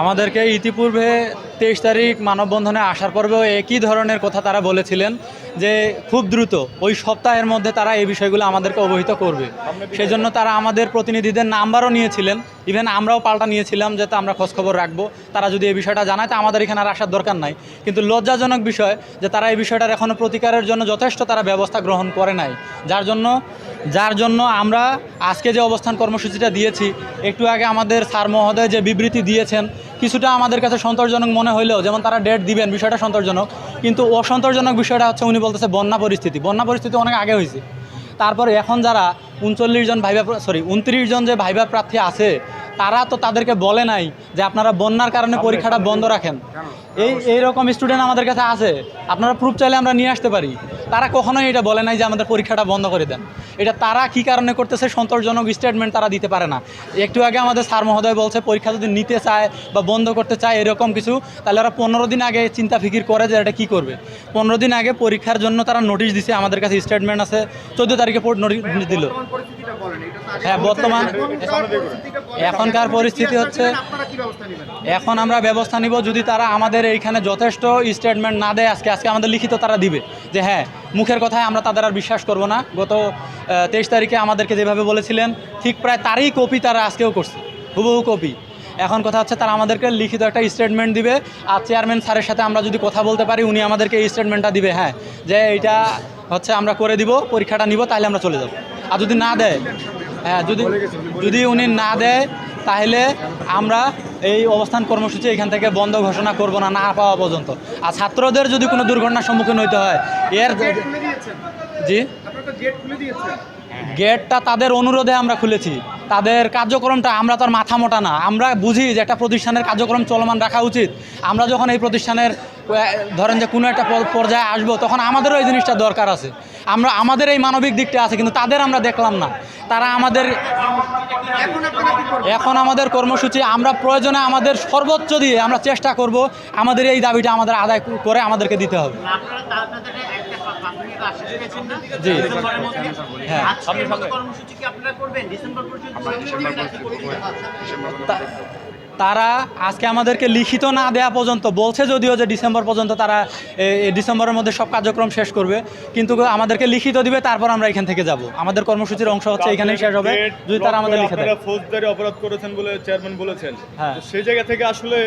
আমাদেরকে ইতিপূর্বে তেইশ তারিখ মানববন্ধনে আসার পর্বেও একই ধরনের কথা তারা বলেছিলেন যে খুব দ্রুত, ওই সপ্তাহের মধ্যে তারা এই বিষয়গুলো আমাদেরকে অবহিত করবে। সেজন্য তারা আমাদের প্রতিনিধিদের নাম্বারও নিয়েছিলেন। ইভেন আমরাও পাল্টা নিয়েছিলাম যাতে আমরা খোঁজখবর রাখব। তারা যদি এই বিষয়টা জানায়, তা আমাদের এখানে আর আসার দরকার নাই। কিন্তু লজ্জাজনক বিষয় যে তারা এই বিষয়টার এখনও প্রতিকারের জন্য যথেষ্ট তারা ব্যবস্থা গ্রহণ করে নাই। যার জন্য যার জন্য আমরা আজকে যে অবস্থান কর্মসূচিটা দিয়েছি, একটু আগে আমাদের স্যার মহোদয় যে বিবৃতি দিয়েছেন, কিছুটা আমাদের কাছে সন্তোষজনক মনে হইলেও, যেমন তারা ডেট দিবেন, বিষয়টা সন্তোষজনক, কিন্তু অসন্তোষজনক বিষয়টা হচ্ছে উনি বলতেছে বন্যা পরিস্থিতি। বন্যা পরিস্থিতি অনেক আগে হয়েছে। তারপরে এখন যারা উনচল্লিশ জন ভাইবা সরি উনত্রিশ জন যে ভাইবা প্রার্থী আছে তারা তো তাদেরকে বলে নাই যে আপনারা বন্যার কারণে পরীক্ষাটা বন্ধ রাখেন। এই এইরকম স্টুডেন্ট আমাদের কাছে আছে। আপনারা প্রুফ চাইলে আমরা নিয়ে আসতে পারি। তারা কখনোই এটা বলে নাই যে আমাদের পরীক্ষাটা বন্ধ করে দেন। এটা তারা কি কারণে করতেছে সন্তোষজনক স্টেটমেন্ট তারা দিতে পারে না। একটু আগে আমাদের স্যার মহোদয় বলছে, পরীক্ষা যদি নিতে চায় বা বন্ধ করতে চায় এরকম কিছু, তাহলে ওরা পনেরো দিন আগে চিন্তা ফিকির করে যে এটা কী করবে। পনেরো দিন আগে পরীক্ষার জন্য তারা নোটিশ দিছে, আমাদের কাছে স্টেটমেন্ট আছে, চোদ্দ তারিখে নোটিশ দিল। এটা হ্যাঁ, বর্তমান- এখনকার পরিস্থিতি হচ্ছে এখন আমরা ব্যবস্থা নিব যদি তারা আমাদের এইখানে যথেষ্ট স্টেটমেন্ট না দেয় আজকে আজকে আমাদের লিখিত তারা দিবে। যে হ্যাঁ মুখের কথায় আমরা তাদের আর বিশ্বাস করব না। গত তেইশ তারিখে আমাদেরকে যেভাবে বলেছিলেন ঠিক প্রায় তারই কপি তারা আজকেও করছে। হুবহু কপি। এখন কথা হচ্ছে তারা আমাদেরকে লিখিত একটা স্টেটমেন্ট দিবে। আর চেয়ারম্যান স্যারের সাথে আমরা যদি কথা বলতে পারি উনি আমাদেরকে এই স্টেটমেন্টটা দিবে। হ্যাঁ যে এইটা হচ্ছে আমরা করে দিব পরীক্ষাটা নিব তাহলে আমরা চলে যাব। আর যদি না দেয় হ্যাঁ যদি যদি উনি না দেয় তাহলে আমরা এই অবস্থান কর্মসূচি এখান থেকে বন্ধ ঘোষণা করব না না পাওয়া পর্যন্ত। আর ছাত্রদের যদি কোনো দুর্ঘটনার সম্মুখীন হইতে হয় এর জি? গেটটা তাদের অনুরোধে আমরা খুলেছি। তাদের কার্যক্রমটা আমরা তার মাথা মোটা না। আমরা বুঝি যে একটা প্রতিষ্ঠানের কার্যক্রম চলমান রাখা উচিত। আমরা যখন এই প্রতিষ্ঠানের ধরেন যে কোনো একটা পর্যায়ে আসব তখন আমাদেরও এই জিনিসটা দরকার আছে। আমরা আমাদের এই মানবিক দিকটা আছে কিন্তু তাদের আমরা দেখলাম না। তারা আমাদের এখন আমাদের কর্মসূচি আমরা প্রয়োজনে আমাদের সর্বোচ্চ দিয়ে আমরা চেষ্টা করব আমাদের এই দাবিটা আমাদের আদায় করে আমাদেরকে দিতে হবে। জি। ডিসেম্বরের হ্যাঁ। তারা আজকে আমাদেরকে লিখিত না দেয়া পর্যন্ত বলছে যদিও যে ডিসেম্বর পর্যন্ত তারা ডিসেম্বরের মধ্যে সব কার্যক্রম শেষ করবে কিন্তু আমাদেরকে লিখিত দিবে তারপর আমরা এখান থেকে যাব আমাদের কর্মসূচির অংশ হচ্ছে এখানেই শেষ হবে যদি তারা আমাদের লিখে দেয় ফৌজদারি অপরাধ করেছেন বলে চেয়ারম্যান বলেছেন হ্যাঁ। সেই জায়গা থেকে আসলে